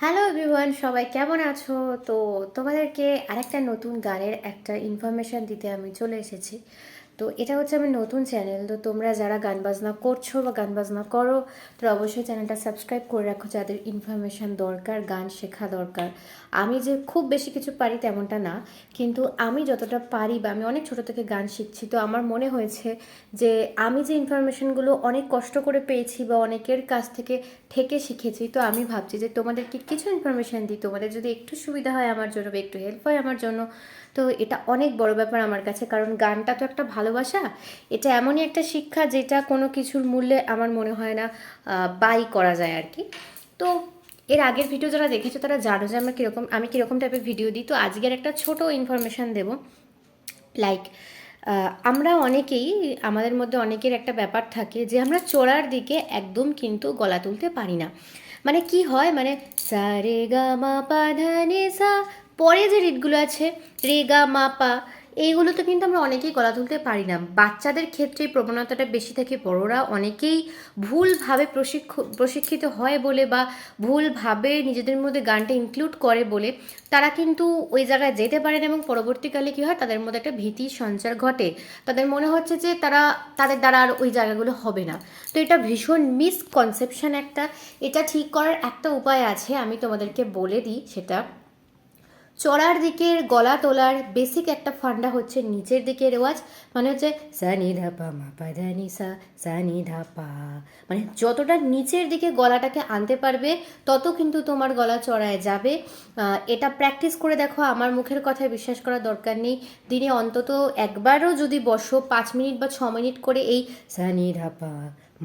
Hello everyone সবাই কেমন আছো? তো তোমাদেরকে আরেকটা নতুন গানের একটা ইনফরমেশান দিতে আমি চলে এসেছি। তো এটা হচ্ছে আমার নতুন চ্যানেল তো তোমরা যারা গান বাজনা করছ বা গান বাজনা করো তো অবশ্যই চ্যানেলটা সাবস্ক্রাইব করে রাখো যাদের ইনফরমেশান দরকার, গান শেখা দরকার। আমি যে খুব বেশি কিছু পারি তেমনটা না, কিন্তু আমি যতটা পারি বা আমি অনেক ছোটো থেকে গান শিখছি, তো আমার মনে হয়েছে যে আমি যে ইনফরমেশনগুলো অনেক কষ্ট করে পেয়েছি বা অনেকের কাছ থেকে থেকে শিখেছি, তো আমি ভাবছি যে তোমাদেরকে কিছু ইনফরমেশান দিই, তোমাদের যদি একটু সুবিধা হয় আমার জন্য বা একটু হেল্প হয় আমার জন্য, তো এটা অনেক বড় ব্যাপার আমার কাছে, কারণ গানটা তো একটা ভালোবাসা, এটা এমনই একটা শিক্ষা যেটা কোনো কিছুর মূল্যে আমার মনে হয় না বাই করা যায় আর কি। তো এর আগের ভিডিও যারা দেখেছ তারা জানো যে আমরা কীরকম, আমি কীরকম টাইপের ভিডিও দিই। তো আজকের একটা ছোট ইনফরমেশান দেবো। লাইক আমরা অনেকেই, আমাদের মধ্যে অনেকের একটা ব্যাপার থাকে যে আমরা চড়ার দিকে একদম কিন্তু গলা তুলতে পারি না। মানে কি হয়? মানে সা, রে, গা, মা, পা, ধা, নি, সা। পরে যে রিটগুলো আছে, রে, গা, মা, পা। এইগুলোতে কিন্তু আমরা অনেকেই গলা তুলতে পারি না। বাচ্চাদের ক্ষেত্রে প্রবণতাটা বেশি থাকে, বড়রা অনেকেই ভুলভাবে প্রশিক্ষ, প্রশিক্ষিত হয় বলে বা ভুলভাবে নিজেদের মধ্যে গানটা ইনক্লুড করে বলে তারা কিন্তু ওই জায়গায় যেতে পারেন এবং পরবর্তীকালে কী হয়, তাদের মধ্যে একটা ভীতি সঞ্চার ঘটে। তাদের মনে হচ্ছে যে তারা, তাদের দ্বারা আর ওই জায়গাগুলো হবে না। তো এটা ভীষণ মিসকনসেপশন একটা। এটা ঠিক করার একটা উপায় আছে, আমি তোমাদেরকে বলে দিই সেটা। চড়ার দিকের গলা তোলার বেসিক একটা ফান্ডা হচ্ছে নিচের দিকে রেওয়াজ মানে হচ্ছে সানি ধাপা, মা পা ধানি সা, সানি ধাপা। মানে যতটা নিচের দিকে গলাটাকে আনতে পারবে, তত কিন্তু তোমার গলা চড়ায় যাবে। এটা প্র্যাকটিস করে দেখো, আমার মুখের কথায় বিশ্বাস করার দরকার নেই। দিনে অন্তত একবারও যদি বসো, পাঁচ মিনিট বা ছ মিনিট করে এই সানি ধাপা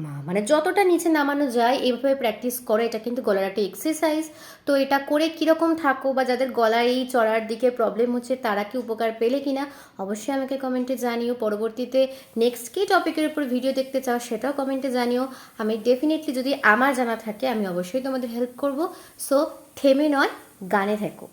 মা মানে যতটা নিচে নামানো যায় এইভাবে প্র্যাকটিস করো, এটা কিন্তু গলার একটা এক্সারসাইজ তো এটা করে কীরকম থাকো বা যাদের গলায় এই চড়ার দিকে প্রবলেম হচ্ছে, তারা কি উপকার পেলে কি না অবশ্যই আমাকে কমেন্টে জানিও। পরবর্তীতে নেক্সট কী টপিকের উপর ভিডিও দেখতে চাও, সেটাও কমেন্টে জানিও। আমি ডেফিনেটলি যদি আমার জানা থাকে, আমি অবশ্যই তোমাদের হেল্প করব। সো থেমে নয়, গানে থেকো।